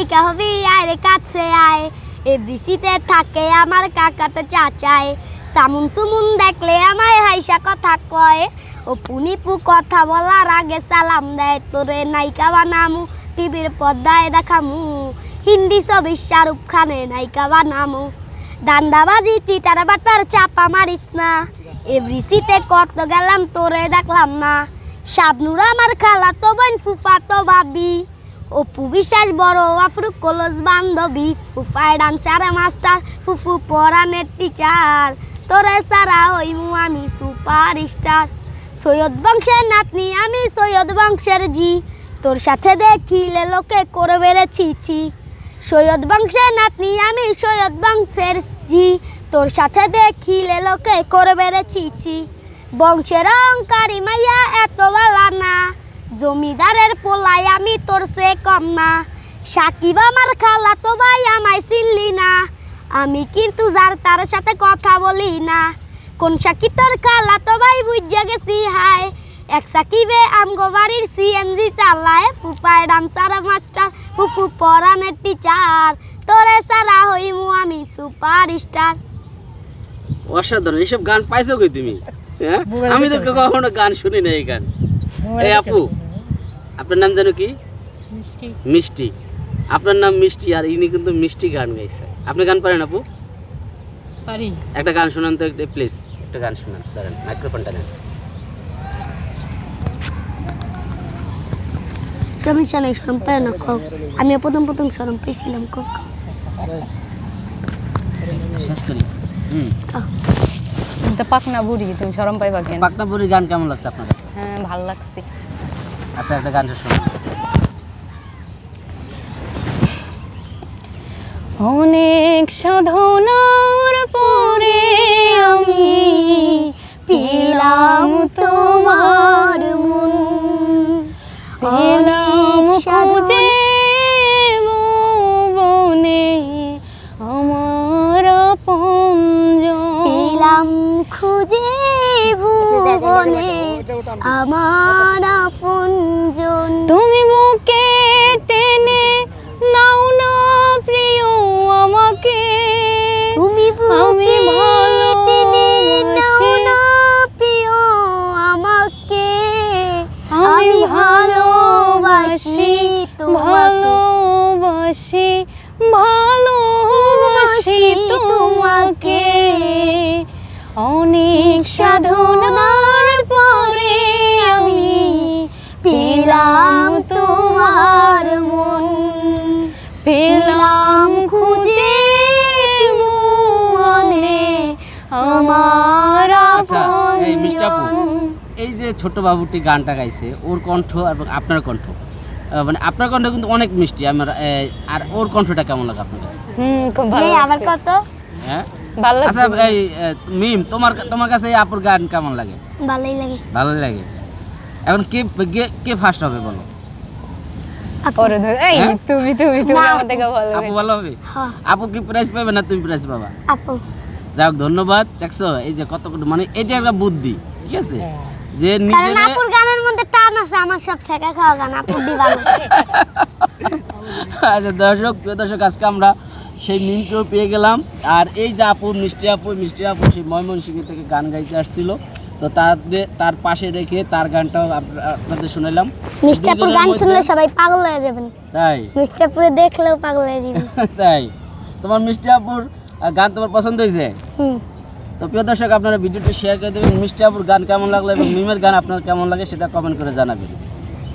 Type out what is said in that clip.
হবি, আয় রে কাছে আয়। এফডিসিতে থাকে আমার কাকা তো চাচায় সামুন সুমুন দেখলে আমায় হাইসা কথা কয়। ও পুনিপু কথা বলার আগে সালাম দেয়, তোরে নায়িকা বানামু, টিভির পর্দায় দেখামু। হিন্দি ছবি শাহরুখ খানে নায়িকা বানামু। দান্দাবাজি টিটার বাটার চাপা মারিস না। এভরিসিতে কত গেলাম, তোরে দেখলাম না। শাবনুর আমার খালা তো বোন ফুফা তো ভাবি। অপু বিশ্বাস বড়, আফরুক কলস বান্ধবী, ফুফায় ডান্সার মাস্টার, ফুফু পড়ানের টিচার তোরে সারা হইমু আমি সুপার স্টার সৈয়দ বংশের নাতনি, আমি সৈয়দ বংশের জি। তোর সাথে দেখিলে লোকে করবে রে ছি সৈয়দ বংশের নাতনি, আমি সৈয়দ বংশের জি। তোর সাথে দেখিলে লোকে করবে রে ছি। বংশের অহংকারী মাইয়া, এত জমিদারের পোলাই আমি তোর সে কম না। সাকিব আমার খালা তো ভাই আমায় চিনলি না। আমি কিন্তু যার তার সাথে কথা বলি না। কোন সাকিব তোর খালা তো ভাই বুঝে গেছি হাই এক সাকিবে আমগো বাড়ির সিএনজি চালায় ফুপায় ডান্সার মাস্টার ফুফু পড়ানের টিচার তোরে সারা হইমু আমি সুপার স্টার অসাধারণ এইসব গান পাইছো কই তুমি? হ্যাঁ? আমি তো কখনো গান শুনি না এই গান। এই আপু আপনার নাম জানো কি? মিষ্টি। মিষ্টি। আপনার নাম মিষ্টি আর ইনি কিন্তু মিষ্টি গান গাইছে। আপনি গান পারেন আপু? পারি। একটা গান শোনান তো একটা প্লিজ একটা গান শোনান দাঁড়ান মাইক্রোফোনটা নেন সমস্যা নেই সরম পেয়ে না খো আমি প্রথম প্রথম শরম পেয়েছিলাম খো শেষ করি। হুম। তো পাকনা বুড়ি তুমি শরম পাইবা কেন? পাকনা বুড়ি গান কেমন লাগছে আপনার কাছে? হ্যাঁ ভালো লাগছে। আচ্ছা একটা গানটা শোনান অনেক সাধনার পরে আমি পেলাম তোমার মন। পেলাম খুঁজে বনে আমার আপনজন পেলাম খুঁজে ভুবনে আমার আপনজন তুমি বুকে টেনে নাও না প্রিয় আমাকে। তুমি আমি ভালোবাসি। প্রিয় আমাকে। আমি ভালোবাসি ভালোবাসি ভালোবাসি তোমাকে। অনেক সাধনার পরে আমি পেলাম তোমার মন। পেলাম খুঁজে মনে আমার আচ্ছা, এই যে ছোট বাবুটি গানটা গাইছে ওর কণ্ঠ এবং আপনার কণ্ঠ মানে আপনার কণ্ঠ কিন্তু অনেক মিষ্টি আমার আর ওর কণ্ঠটা কেমন লাগে আপনার কাছে? হুম খুব ভালো লাগছে। কত? হ্যাঁ? ভালো আচ্ছা এই মিম তোমার তোমার কাছে এই আপুর গান কেমন লাগে? ভালোই লাগে। ভালোই লাগে? এখন কে কে- কে ফার্স্ট হবে বলো? আপু। ধর এই হ্যাঁ? তুমি তুমি তুমি আমার থেকে ভালো আপু ভালো হবে? হ্যাঁ, আপু কি প্রাইজ পাবে না তুমি প্রাইজ পাবা? আপু। যাক ধন্যবাদ। দেখছ এই যে কত মানে এটা একটা বুদ্ধি ঠিক আছে? যে কারণ নিজের আপুর গানের মধ্যে টান আছে আমার সব শেখা খাওয়া গান আপুর দি ভালো আচ্ছা দর্শক প্রিয় দর্শক আজকে আমরা সেই মিমকেও পেয়ে গেলাম। আর এই যে আপু মিষ্টি আপু মিষ্টি আপু সেই ময়মনসিংহ থেকে গান গাইতে আসছিল। তো তাদের তার পাশে রেখে তার গানটাও আপনাদের শুনালাম মিষ্টাপুর দুজনের গান শুনলে সবাই পাগল হয়ে যাবেন। তাই। মিষ্টাপুরে দেখলেও পাগল হয়ে যাবেন। তাই। তোমার মিষ্টি আপুর গান তোমার পছন্দ হয়েছে? হুম। তো প্রিয় দর্শক আপনারা ভিডিওটি শেয়ার করে দেবেন। মিষ্টি আপুর গান কেমন লাগল এবং মিমের গান আপনার কেমন লাগে সেটা কমেন্ট করে জানাবেন।